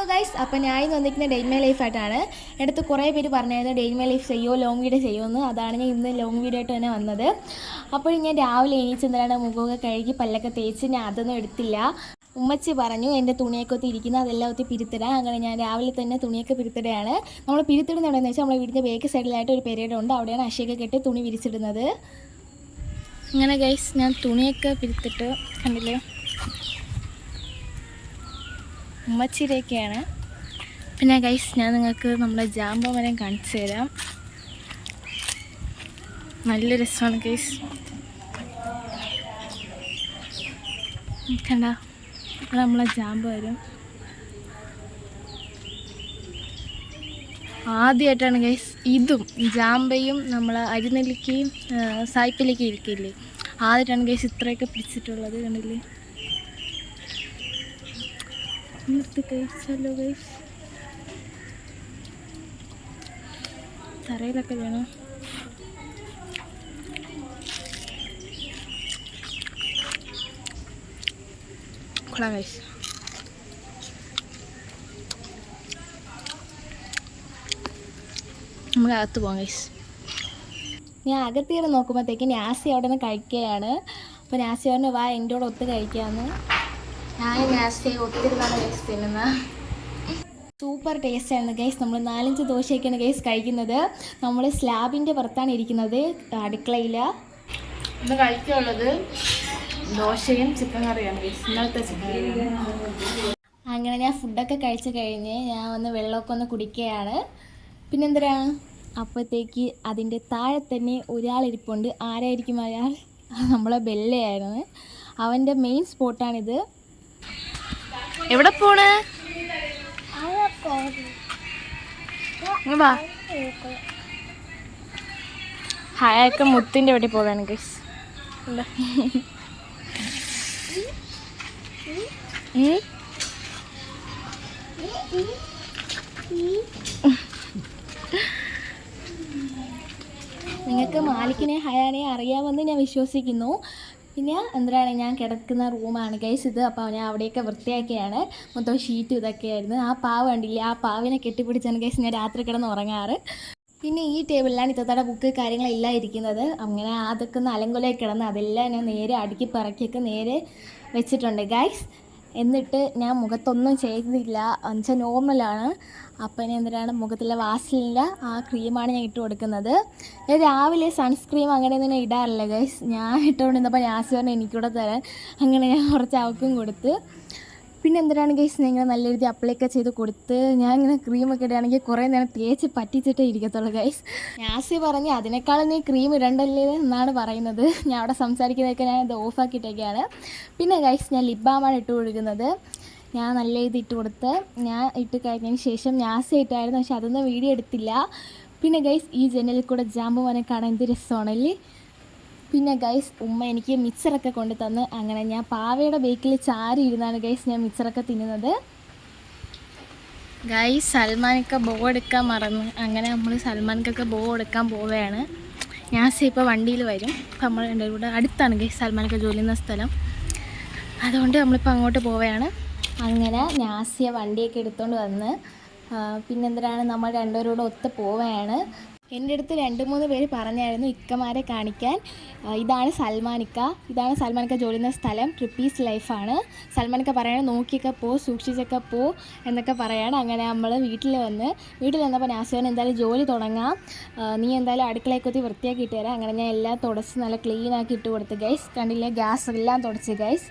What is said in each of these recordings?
Hello guys അപ്പോൾ ഞാൻ ഇന്ന് വന്നിരിക്കുന്ന ഡെയിൻ മൈ ലൈഫായിട്ടാണ് എടുത്ത് കുറേ പേര് പറഞ്ഞായിരുന്നു ഡെയിൻ മൈ ലൈഫ് ചെയ്യുമോ ലോങ് വീഡിയോ ചെയ്യുമെന്ന് അതാണ് ഞാൻ ഇന്ന് ലോങ് വീഡിയോ ആയിട്ട് തന്നെ വന്നത്. അപ്പോൾ ഞാൻ രാവിലെ എണീച്ച് എന്താണ് മുഖമൊക്കെ കഴുകി പല്ലൊക്കെ തേച്ച് ഞാൻ അതൊന്നും എടുത്തില്ല. ഉമ്മച്ചി പറഞ്ഞു എന്റെ തുണിയൊക്കെ ഒത്തി ഇരിക്കുന്ന അതെല്ലാം ഒത്തി പിരുത്തിടാൻ അങ്ങനെ ഞാൻ രാവിലെ തന്നെ തുണിയൊക്കെ പിരുത്തിടുകയാണ്. നമ്മൾ പിരുത്തിടുന്ന എവിടെയെന്ന് വെച്ചാൽ നമ്മുടെ വീടിന്റെ ബേക്ക് സൈഡിലായിട്ട് ഒരു പെരേഡ് ഉണ്ട്. അവിടെയാണ് അശയൊക്കെ കെട്ടി തുണി വിരിച്ചിടുന്നത്. അങ്ങനെ ഗൈസ് ഞാൻ തുണിയൊക്കെ പിരുത്തിട്ട് കണ്ടില്ലേ? ഉമ്മച്ചിരിയൊക്കെയാണ് പിന്നെ ഗൈസ് ഞാൻ നിങ്ങൾക്ക് നമ്മുടെ ജാമ്പമരം കാണിച്ചു തരാം. നല്ല രസമാണ് ഗൈസ് കണ്ട നമ്മളെ ജാമ്പ വരും. ആദ്യമായിട്ടാണ് ഗൈസ് ഇതും ജാമ്പയും നമ്മൾ അരിനെല്ലിക്കയും സായ്പലിക്കയും ഇരിക്കില്ലേ? ആദ്യമായിട്ടാണ് ഗൈസ് ഇത്രയൊക്കെ പിടിച്ചിട്ടുള്ളത് കണ്ടില്ലേ? നിർത്തി കഴിച്ചല്ലോ ഗൈസ് തറയിലൊക്കെ വേണം കൊള്ളാം ഗൈസ് നമുക്ക് അകത്ത് പോകാം ഗൈസ് ഞാൻ അകത്ത് കയറി നോക്കുമ്പോഴത്തേക്ക് നാസി അവിടെ നിന്ന് കഴിക്കുകയാണ്. അപ്പോൾ നാസി പറഞ്ഞു വാ എന്റെ കൂടെ ഒത്ത് കഴിക്കാമെന്ന് ഞാൻ ഒത്തിരി നല്ല ഗൈസ് തിന്നുന്ന. സൂപ്പർ ടേസ്റ്റാണ് ഗൈസ് നമ്മൾ നാലഞ്ച് ദോശയൊക്കെയാണ് ഗൈസ് കഴിക്കുന്നത്. നമ്മൾ സ്ലാബിന്റെ പുറത്താണ് ഇരിക്കുന്നത്. അടുക്കളയിൽ ഇന്ന് കഴിക്കാനുള്ളത് ദോശയും ചിക്കൻ കറിയാണ് ഗൈസ് ഇന്നലത്തെ ചിക്കൻ അങ്ങനെ ഞാൻ ഫുഡൊക്കെ കഴിച്ച് കഴിഞ്ഞ് ഞാൻ ഒന്ന് വെള്ളമൊക്കെ ഒന്ന് കുടിക്കുകയാണ്. പിന്നെന്തിനാണ് അപ്പോഴത്തേക്ക് അതിന്റെ താഴെ തന്നെ ഒരാളിരിപ്പുണ്ട് ആരായിരിക്കും അയാൾ? നമ്മളെ ബെല്ലയായിരുന്നു. അവന്റെ മെയിൻ സ്പോട്ടാണിത് എവിടെ പോണ്? ഹായൊക്കെ മുത്തിന്റെ വീട്ടിൽ പോകാണ് ഗൈസ് നിങ്ങൾക്ക് മാലിക്കിനെ ഹയാനെ അറിയാമെന്ന് ഞാൻ വിശ്വസിക്കുന്നു. പിന്നെ എന്തിനാണ് ഞാൻ കിടക്കുന്ന റൂമാണ് ഗൈസ് ഇത്. അപ്പോൾ ഞാൻ അവിടെയൊക്കെ വൃത്തിയാക്കിയാണ്. മൊത്തം ഷീറ്റ് ഇതൊക്കെയായിരുന്നു. ആ പാവ് കണ്ടില്ലേ? ആ പാവിനെ കെട്ടിപ്പിടിച്ചാണ് ഗൈസ് ഞാൻ രാത്രി കിടന്ന് ഉറങ്ങാറ്. പിന്നെ ഈ ടേബിളിലാണ് ഇത്തത്തയുടെ ബുക്ക് കാര്യങ്ങളെല്ലാം ഇരിക്കുന്നത്. അങ്ങനെ അതൊക്കെ ഒന്ന് അലങ്കുലയൊക്കെ കിടന്ന് അതെല്ലാം ഞാൻ നേരെ അടുക്കി പറക്കിയൊക്കെ നേരെ വെച്ചിട്ടുണ്ട് ഗൈസ് എന്നിട്ട് ഞാൻ മുഖത്തൊന്നും ചെയ്തില്ല. എന്നുവെച്ചാൽ നോർമലാണ് അപ്പം ഇനി എന്തിനാണ് മുഖത്തിലെ വാസലിന്റെ ആ ക്രീമാണ് ഞാൻ ഇട്ട് കൊടുക്കുന്നത്. ഞാൻ രാവിലെ സൺസ്ക്രീം അങ്ങനെയൊന്നും ഞാൻ ഇടാറില്ല ഗൈസ് ഞാൻ ഇട്ടുകൊണ്ടിരുന്നപ്പോൾ ഞാൻ പറഞ്ഞ് എനിക്കൂടെ തരാൻ. അങ്ങനെ ഞാൻ കുറച്ച് അവക്കും കൊടുത്ത്. പിന്നെ എന്തിനാണ് ഗൈസ് നിങ്ങൾ നല്ല രീതി അപ്ലൈ ഒക്കെ ചെയ്ത് കൊടുത്ത് ഞാൻ ഇങ്ങനെ ക്രീമൊക്കെ ഇടുകയാണെങ്കിൽ കുറേ നേരം തേച്ച് പറ്റിച്ചിട്ടേ ഇരിക്കത്തുള്ളൂ ഗൈസ് ഞാസി പറഞ്ഞ് അതിനേക്കാളും നീ ക്രീം ഇടണ്ടല്ലേ എന്നാണ് പറയുന്നത്. ഞാൻ അവിടെ സംസാരിക്കുന്നതൊക്കെ ഞാൻ ഇത് ഓഫാക്കിയിട്ടൊക്കെയാണ് പിന്നെ ഗൈസ് ഞാൻ ലിപ് ബാമാണ് ഇട്ട് കൊടുക്കുന്നത്. ഞാൻ നല്ല ഇത് ഇട്ട് കൊടുത്ത് ഞാൻ ഇട്ട് കഴിഞ്ഞതിന് ശേഷം ഞാസി ഇട്ടായിരുന്നു പക്ഷെ അതൊന്നും വീഡിയോ എടുത്തില്ല. പിന്നെ ഗൈസ് ഈ ജനലിൽ കൂടെ ജാമ്പു മനെ കാണാൻ എന്ത് രസമാണല്ലേ? പിന്നെ ഗൈസ് ഉമ്മ എനിക്ക് മിക്സറൊക്കെ കൊണ്ട് തന്ന് അങ്ങനെ ഞാൻ പാവയുടെ ബേക്കിൽ ചാരി ഇരുന്നാണ് ഗൈസ് ഞാൻ മിക്സറൊക്കെ തിന്നുന്നത്. ഗൈസ് സൽമാനൊക്കെ ബോ എടുക്കാൻ മറന്ന്. അങ്ങനെ നമ്മൾ സൽമാൻക്കൊക്കെ ബോ എടുക്കാൻ പോവുകയാണ്. ഞാൻ ഇപ്പോൾ വണ്ടിയിൽ വരും. അപ്പം നമ്മൾ എന്റെ കൂടെ അടുത്താണ് ഗൈസ് സൽമാനൊക്കെ ജോലി ചെയ്യുന്ന സ്ഥലം. അതുകൊണ്ട് നമ്മളിപ്പോൾ അങ്ങോട്ട് പോവുകയാണ്. അങ്ങനെ നാസിയ വണ്ടിയൊക്കെ എടുത്തുകൊണ്ട് വന്ന് പിന്നെന്തിനാണ് നമ്മൾ രണ്ടുപേരോട് ഒത്ത് പോവുകയാണ്. എന്റെ അടുത്ത് രണ്ട് മൂന്ന് പേര് പറഞ്ഞായിരുന്നു ഇക്കമാരെ കാണിക്കാൻ. ഇതാണ് സൽമാനിക്ക. ഇതാണ് സൽമാനിക്ക ജോലി ചെയ്യുന്ന സ്ഥലം. ട്രിപ്പീസ് ലൈഫാണ് സൽമാനിക്ക പറയുകയാണ് നോക്കിയൊക്കെ പോ സൂക്ഷിച്ചൊക്കെ പോ എന്നൊക്കെ പറയാണ്. അങ്ങനെ നമ്മൾ വീട്ടിൽ വന്ന് വീട്ടിൽ വന്നപ്പോൾ നാസുവൻ എന്തായാലും ജോലി തുടങ്ങാം. നീ എന്തായാലും അടുക്കളയൊക്കെ വൃത്തിയാക്കി ഇട്ട് തരാം അങ്ങനെ ഞാൻ എല്ലാം തുടച്ച് നല്ല ക്ലീനാക്കി ഇട്ട് കൊടുത്ത് ഗൈസ് കണ്ടില്ലേ? ഗ്യാസ് എല്ലാം തുടച്ച് ഗൈസ്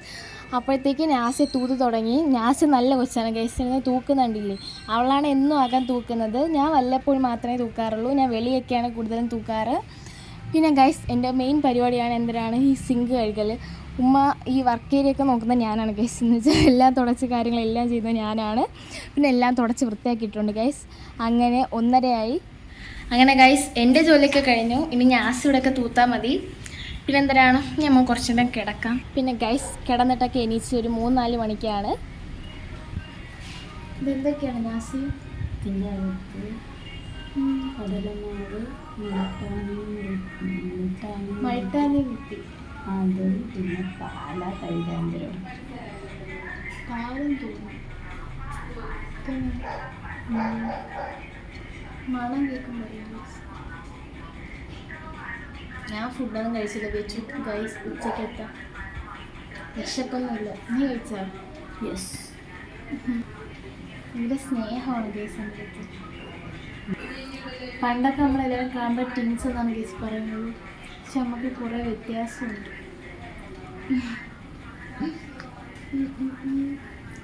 അപ്പോഴത്തേക്ക് നാസി തൂത്ത് തുടങ്ങി. നാസി നല്ല കൊച്ചാണ്. ഗൈസിനെ തൂക്കുന്നുണ്ടില്ലേ അവളാണ് എന്നും ആകാൻ തൂക്കുന്നത്. ഞാൻ വല്ലപ്പോഴും മാത്രമേ തൂക്കാറുള്ളൂ. ഞാൻ വെളിയൊക്കെയാണ് കൂടുതലും തൂക്കാറ്. പിന്നെ ഗൈസ് എന്റെ മെയിൻ പരിപാടിയാണ് എന്തിനാണ്? ഈ സിങ്ക് കഴുകൽ ഉമ്മ ഈ വർക്ക് ഏരിയയൊക്കെ നോക്കുന്നത് ഞാനാണ് ഗൈസ് എന്ന് വെച്ചാൽ എല്ലാം തുടച്ച് കാര്യങ്ങളെല്ലാം ചെയ്യുന്നത് ഞാനാണ്. പിന്നെ എല്ലാം തുടച്ച് വൃത്തിയാക്കിയിട്ടുണ്ട് ഗൈസ് അങ്ങനെ ഒന്നരയായി. അങ്ങനെ ഗൈസ് എന്റെ ജോലിയൊക്കെ കഴിഞ്ഞു. ഇനി ഞാൻ ആസിഡൊക്കെ തൂത്താൽ മതി. പിന്നെ എന്തിനാണ് നമ്മൾ കുറച്ചു നേരം കിടക്കാം. പിന്നെ ഗൈസ് കിടന്നിട്ടൊക്കെ എണീച്ച് ഒരു മൂന്നാൽ മണിക്കാണ്. ഇതെന്തൊക്കെയാണ് നാസി? പിന്നെ കടലമാവ് മൾട്ടാനി കിട്ടി അതും പിന്നെ പാല തൈരാന്തരം പാലും തോന്നും ചിക്കൻ മണം കേൾക്കുമ്പോൾ ഞാൻ ഫുഡൊന്നും കഴിച്ചില്ല വെച്ചു. ഗൈസ് ഉച്ചയ്ക്ക് എത്താം വിശപ്പൊന്നുമില്ല. നീ കഴിച്ചാ? യെസ് ഇവിടെ സ്നേഹമാണ് ഗൈസ് എന്റെ പണ്ടൊക്കെ നമ്മളെല്ലാവരും കാണുമ്പോൾ ടിൻസ് എന്നാണ് ഗൈസ് പറയുന്നത്. പക്ഷെ നമുക്ക് കുറേ വ്യത്യാസമുണ്ട്.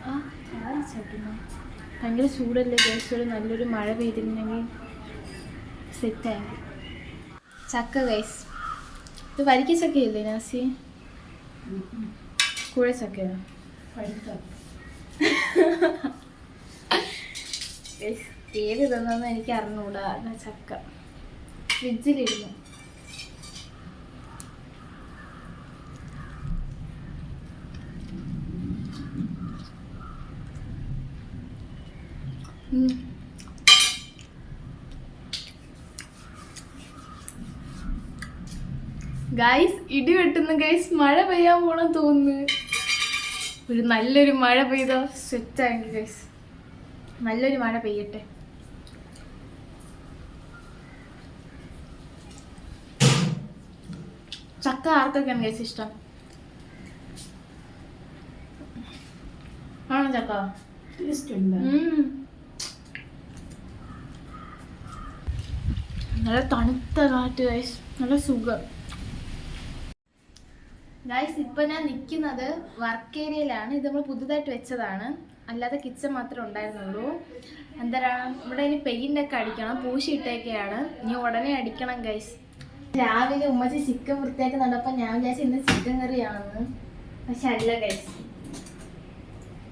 ആ ഭയങ്കര ചൂടല്ലേ ഗൈസ് ഒരു നല്ലൊരു മഴ പെയ്തിരുന്നെങ്കിൽ സെറ്റായി ചക്ക ഗൈസ് ഇത് വരിക്ക ചക്കയല്ലേ നാസി കൂഴ ചക്കയോ ഏത് ഇതെന്നു എനിക്ക് അറിഞ്ഞൂടാ ചക്ക ഫ്രിഡ്ജിലിരുന്നു ഉം. ഗൈസ് ഇടി വെട്ടുന്നു. ഗൈസ് മഴ പെയ്യാൻ പോണെന്ന് തോന്നുന്നു. ഒരു നല്ലൊരു മഴ പെയ്തോ സെറ്റായെങ്കിൽ ഗൈസ് നല്ലൊരു മഴ പെയ്യട്ടെ. ചക്ക ആർക്കൊക്കെയാണ് ഗൈസ് ഇഷ്ടം? ആണോ ചക്ക. നല്ല തണുത്ത കാറ്റ് ഗൈസ് നല്ല സുഖം. ഗൈസ് ഇപ്പൊ ഞാൻ നിൽക്കുന്നത് വർക്ക് ഏരിയയിലാണ് ഇത് നമ്മൾ പുതുതായിട്ട് വെച്ചതാണ്. അല്ലാതെ കിച്ചൺ മാത്രമേ ഉണ്ടായിരുന്നുള്ളൂ. എന്തരാണ് ഇവിടെ ഇനി പെയിന്റ് ഒക്കെ അടിക്കണം പൂശി ഇട്ടേക്കെയാണ്. ഇനി ഉടനെ അടിക്കണം ഗൈസ് രാവിലെ ഉമ്മച്ചി ചിക്കൻ വൃത്തിയാക്കുന്നുണ്ട്. അപ്പൊ ഞാൻ വിചാരിച്ചു ഇന്ന് ചിക്കൻ കറിയാണെന്ന്. പക്ഷെ അല്ല ഗൈസ്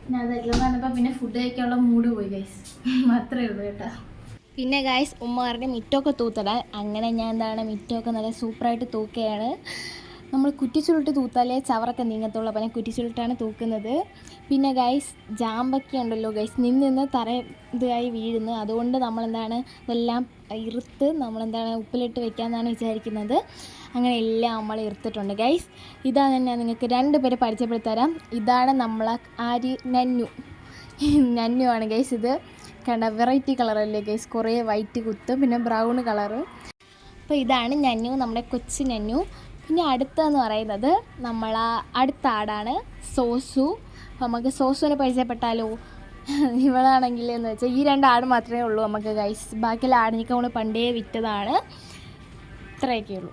പിന്നെ അതെല്ലാം പറഞ്ഞപ്പോൾ പിന്നെ ഫുഡ് കഴിക്കാനുള്ള മൂഡ് പോയി ഗൈസ് മാത്രമേ ഉള്ളൂ കേട്ടോ. പിന്നെ ഗൈസ് ഉമ്മ പറഞ്ഞ് മിറ്റമൊക്കെ തൂത്തടാൻ അങ്ങനെ ഞാൻ എന്താണ് മിറ്റമൊക്കെ നല്ല സൂപ്പറായിട്ട് തൂക്കുകയാണ് നമ്മൾ കുറ്റിച്ചുരുട്ട് തൂത്താലേ ചവറൊക്കെ നീങ്ങത്തുള്ളൂ. അപ്പം ഞാൻ കുറ്റിച്ചുരുട്ടാണ് തൂക്കുന്നത്. പിന്നെ ഗൈസ് ജാമ്പൊക്കെ ഉണ്ടല്ലോ ഗൈസ് നിന്ന് നിന്ന് തറ ഇതായി വീഴുന്നു. അതുകൊണ്ട് നമ്മളെന്താണ് ഇതെല്ലാം ഇറുത്ത് നമ്മളെന്താണ് ഉപ്പിലിട്ട് വെക്കാമെന്നാണ് വിചാരിക്കുന്നത്. അങ്ങനെ എല്ലാം നമ്മൾ ഇറുത്തിട്ടുണ്ട് ഗൈസ് ഇതാണ് ഞാൻ നിങ്ങൾക്ക് രണ്ട് പേരെ പരിചയപ്പെടുത്തരാം ഇതാണ് നമ്മളെ ആരി? നന്നു. നന്നു ആണ് ഗൈസ് ഇത്. കണ്ട വെറൈറ്റി കളറല്ലേ ഗൈസ് കുറേ വൈറ്റ് കുത്തും പിന്നെ ബ്രൗൺ കളറ് അപ്പോൾ ഇതാണ് നന്നു നമ്മുടെ കൊച്ചു നന്നു. പിന്നെ അടുത്തതെന്ന് പറയുന്നത് നമ്മൾ അടുത്ത ആടാണ് സോസു. അപ്പം നമുക്ക് സോസുവിനെ പരിചയപ്പെട്ടാലോ? ഇവളാണെങ്കിൽ എന്ന് വെച്ചാൽ ഈ രണ്ട് ആട് മാത്രമേ ഉള്ളൂ നമുക്ക് ഗൈസ് ബാക്കിയുള്ള ആടിനൊക്കെ നമ്മൾ പണ്ടേ വിറ്റതാണ്. ഇത്രയൊക്കെ ഉള്ളൂ.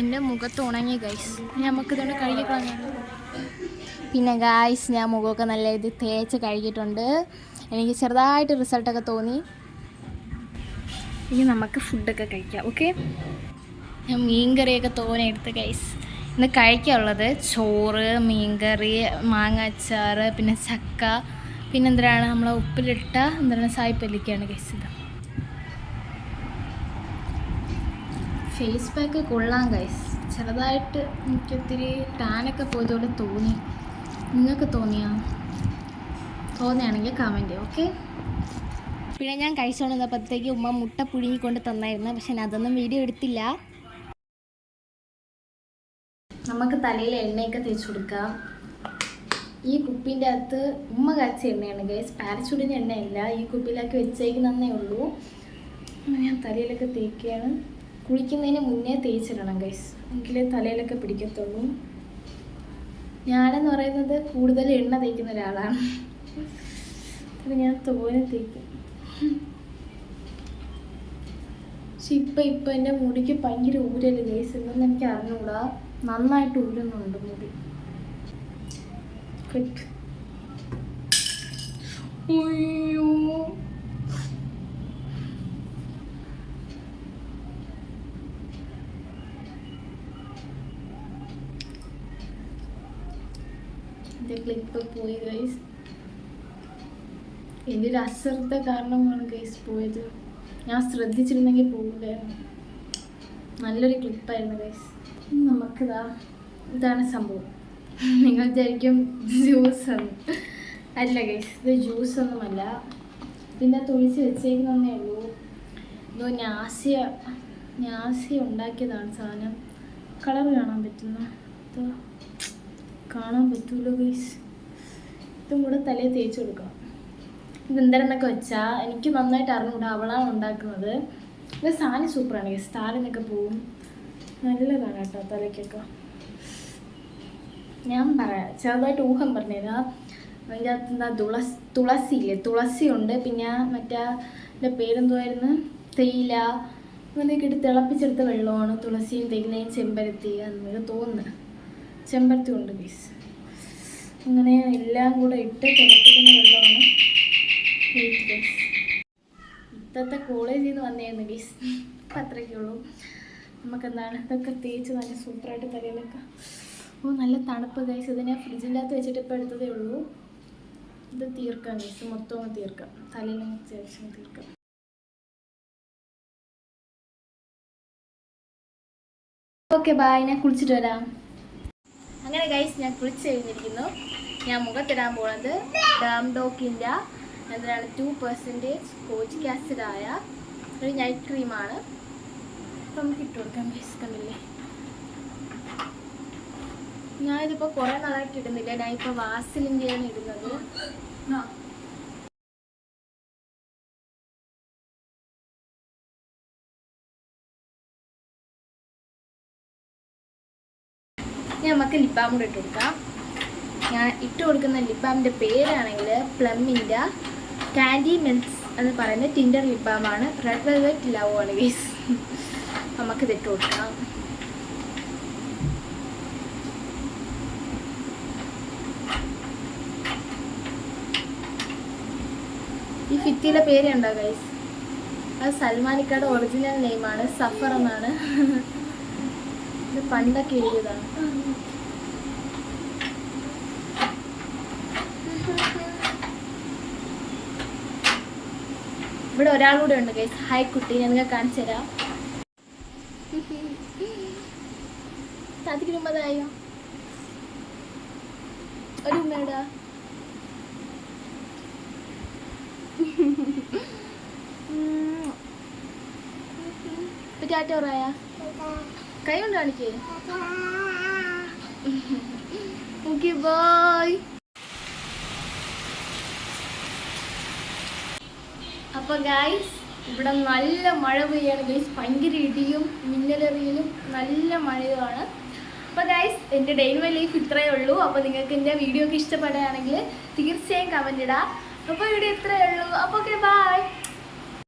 എന്റെ മുഖത്ത് ഉണങ്ങി ഗൈസ് കഴുകി കളഞ്ഞു പിന്നെ ഗൈസ് ഞാൻ മുഖമൊക്കെ നല്ല ഇത് തേച്ച് കഴുകിയിട്ടുണ്ട്. എനിക്ക് ചെറുതായിട്ട് റിസൾട്ടൊക്കെ തോന്നി. ഇനി നമുക്ക് ഫുഡൊക്കെ കഴിക്കാം ഓക്കെ ഞാൻ മീൻകറിയൊക്കെ തോനെ എടുത്ത് ഗൈസ് ഇന്ന് കഴിക്കാനുള്ളത് ചോറ് മീൻകറി മാങ്ങ അച്ചാർ പിന്നെ ചക്ക പിന്നെ എന്തിനാണ് നമ്മളെ ഉപ്പിലിട്ട എന്താണ് സായിപ്പല്ലിക്കാണ് ഗൈസ് ഇത്. ഫേസ് പാക്ക് കൊള്ളാം ഗൈസ് ചെറുതായിട്ട് എനിക്കൊത്തിരി ടാനൊക്കെ പോയതോടെ തോന്നി. നിങ്ങൾക്ക് തോന്നിയാ? തോന്നിയാണെങ്കിൽ കമന്റ് ഓക്കെ പിന്നെ ഞാൻ കഴിച്ചുകൊണ്ടിരുന്നപ്പോഴത്തേക്ക് ഉമ്മ മുട്ട പുഴുങ്ങിക്കൊണ്ട് തന്നായിരുന്നു. പക്ഷെ ഞാൻ അതൊന്നും വീഡിയോ എടുത്തില്ല. നമുക്ക് തലയിൽ എണ്ണയൊക്കെ തേച്ച് കൊടുക്കാം. ഈ കുപ്പിന്റെ അകത്ത് ഉമ്മ കാച്ച എണ്ണയാണ് ഗൈസ് പാരച്ചൂടിന്റെ എണ്ണയല്ല. ഈ കുപ്പിയിലാക്കി വെച്ചേക്കുന്നതേ ഉള്ളൂ. ഞാൻ തലയിലൊക്കെ തേക്കുകയാണ് കുളിക്കുന്നതിന് മുന്നേ തേച്ചിടണം ഗൈസ് എങ്കിലേ തലയിലൊക്കെ പിടിക്കത്തുള്ളൂ. ഞാനെന്ന് പറയുന്നത് കൂടുതൽ എണ്ണ തേക്കുന്ന ഒരാളാണ്. അത് ഞാൻ തോനെ തേക്കും. പക്ഷെ ഇപ്പം ഇപ്പം എന്റെ മുടിക്ക് ഭയങ്കര ഊരൽ ഗൈസ് എന്നൊന്നും എനിക്ക് അറിഞ്ഞൂടാ. നന്നായിട്ട് ഊരുന്നുണ്ട് മുടി. അയ്യോ. എന്റെ ക്ലിപ്പ് പോയി ഗൈസ് എന്റെ ഒരു അശ്രദ്ധ കാരണമാണ് ഗൈസ് പോയത്. ഞാൻ ശ്രദ്ധിച്ചിരുന്നെങ്കിൽ പോകില്ലായിരുന്നു നല്ലൊരു ക്ലിപ്പായിരുന്നു ഗൈസ് നമുക്കിതാ ഇതാണ് സംഭവം. നിങ്ങൾ വിചാരിക്കും ജ്യൂസ് എന്ന് അല്ല ഗൈസ് ഇത് ജ്യൂസ് ഒന്നുമല്ല. ഇതിന്റെ തുളിച്ച് വെച്ചേക്കുന്നേ ഉള്ളൂ. ഇതോ നാസിയ നാസിയ ഉണ്ടാക്കിയതാണ് സാധനം. കളർ കാണാൻ പറ്റുന്ന? കാണാൻ പറ്റൂലോ ഗൈസ് ഇതും കൂടെ തലയിൽ തേച്ച് കൊടുക്കണം. ഇതെന്താണെന്നൊക്കെ വെച്ചാൽ എനിക്ക് നന്നായിട്ട് അറിഞ്ഞുകൂടാ അവളാണ് ഉണ്ടാക്കുന്നത്. ഇത് സാധനം സൂപ്പറാണ് ഗൈസ് താരനൊക്കെ പോവും. നല്ലതാണ് കേട്ടോ തലയ്ക്കൊക്കെ. ഞാൻ പറയാം ചെറുതായിട്ട് ഊഹം പറഞ്ഞുതരാം അതിന്റെ അകത്ത് എന്താ തുളസി തുളസി ഇല്ലേ തുളസി ഉണ്ട് പിന്നെ മറ്റേ എന്റെ പേരെന്തുമായിരുന്നു തേയില. അങ്ങനെയൊക്കെ ഇട്ട് തിളപ്പിച്ചെടുത്ത വെള്ളമാണ് തുളസിയും തേയിലയും ചെമ്പരത്തി എന്നൊക്കെ തോന്നുന്നത് ചെമ്പരത്തി ഉണ്ട് പീസ് അങ്ങനെ എല്ലാം കൂടെ ഇട്ട് തിളപ്പിക്കുന്ന വെള്ളമാണ് ഇപ്പോഴത്തെ കോളേജിൽ നിന്ന് വന്നേന്ന് ഗീസ് അപ്പം അത്രയ്ക്കേ ഉള്ളൂ. നമുക്ക് എന്താണ്? ഇതൊക്കെ തേച്ച് നല്ല സൂപ്പറായിട്ട് തലയിലൊക്കെ. ഓ നല്ല തണുപ്പ് ഗൈസ് ഇതിനെ ഫ്രിഡ്ജിന്റെ അകത്ത് വെച്ചിട്ട് ഇപ്പോൾ എടുത്തതേ ഉള്ളൂ. ഇത് തീർക്കാം ഗൈസ് മൊത്തം തീർക്കാം. തലയിൽ ചേർച്ച് തീർക്കാം. ഓക്കെ ബായ് ഞാൻ കുളിച്ചിട്ട് വരാം. അങ്ങനെ ഗൈസ് ഞാൻ കുളിച്ച് കഴിഞ്ഞിരിക്കുന്നു. ഞാൻ മുഖത്തിടാൻ പോകുന്നത് ഡാം ഡോക്കിന്റെ എന്താണ്? ടു പെർസെന്റേജ് കോച്ചിക് ആസിഡായ ഒരു നൈറ്റ് ക്രീമാണ് അപ്പം നമുക്ക് ഇട്ട് കൊടുക്കാം ഗൈസ് കണ്ടില്ലേ ഞാനിതിപ്പോൾ കുറേ നാളായിട്ട് ഇടുന്നില്ല. ഞാൻ ഇപ്പോൾ വാസലിന്റെയാണ് ഇടുന്നത്. ഇനി നമുക്ക് ലിപ് ബാം കൂടെ ഇട്ട് കൊടുക്കാം. ഞാൻ ഇട്ട് കൊടുക്കുന്ന ലിപ് ബാമിന്റെ പേരാണെങ്കിൽ പ്ലമ്മിന്റെ കാൻഡി മിൽസ് എന്ന് പറയുന്ന ടിൻഡർ ലിപ് ബാമാണ് റെഡ് വെൽവെറ്റ് ലവ് ആണ് ഗീസ് നമുക്കിത് ഇട്ട് കൊടുക്കാം ഈ പേര് പേരുണ്ടോ ഗൈസ് അത് സൽമാനിക്കയുടെ ഒറിജിനൽ നെയിമാണ് സഫർ എന്നാണ്. ഇത് പണ്ടൊക്കെ എഴുതിയതാണ്. ഇവിടെ ഒരാൾ കൂടെ ഉണ്ട് ഗൈസ് ഹായ് കുട്ടി ഞാൻ നിങ്ങൾക്ക് കാണിച്ചു തരാം ഉമ്മതായോ ഒരു ഉമ്മയുടെ ടാറ്റ പറയാ കൈ കൊണ്ട് കാണിക്കേ. Okay bye. അപ്പൊ ഗായ്സ് ഇവിടെ നല്ല മഴ പെയ്യാണ്. ഗൈസ് ഭയങ്കര ഇടിയും മിന്നലെറിയലും നല്ല മഴയുമാണ്. അപ്പോൾ ഗൈസ് എന്റെ ഡെയിൻ മൈ ലൈഫ് ഇത്രയേ ഉള്ളൂ. അപ്പോൾ നിങ്ങൾക്ക് എന്റെ വീഡിയോ ഒക്കെ ഇഷ്ടപ്പെടുകയാണെങ്കിൽ തീർച്ചയായും കമന്റ് ഇടാം. അപ്പോൾ ഇവിടെ ഇത്രയേ ഉള്ളൂ. അപ്പോൾ ഓക്കെ ബൈ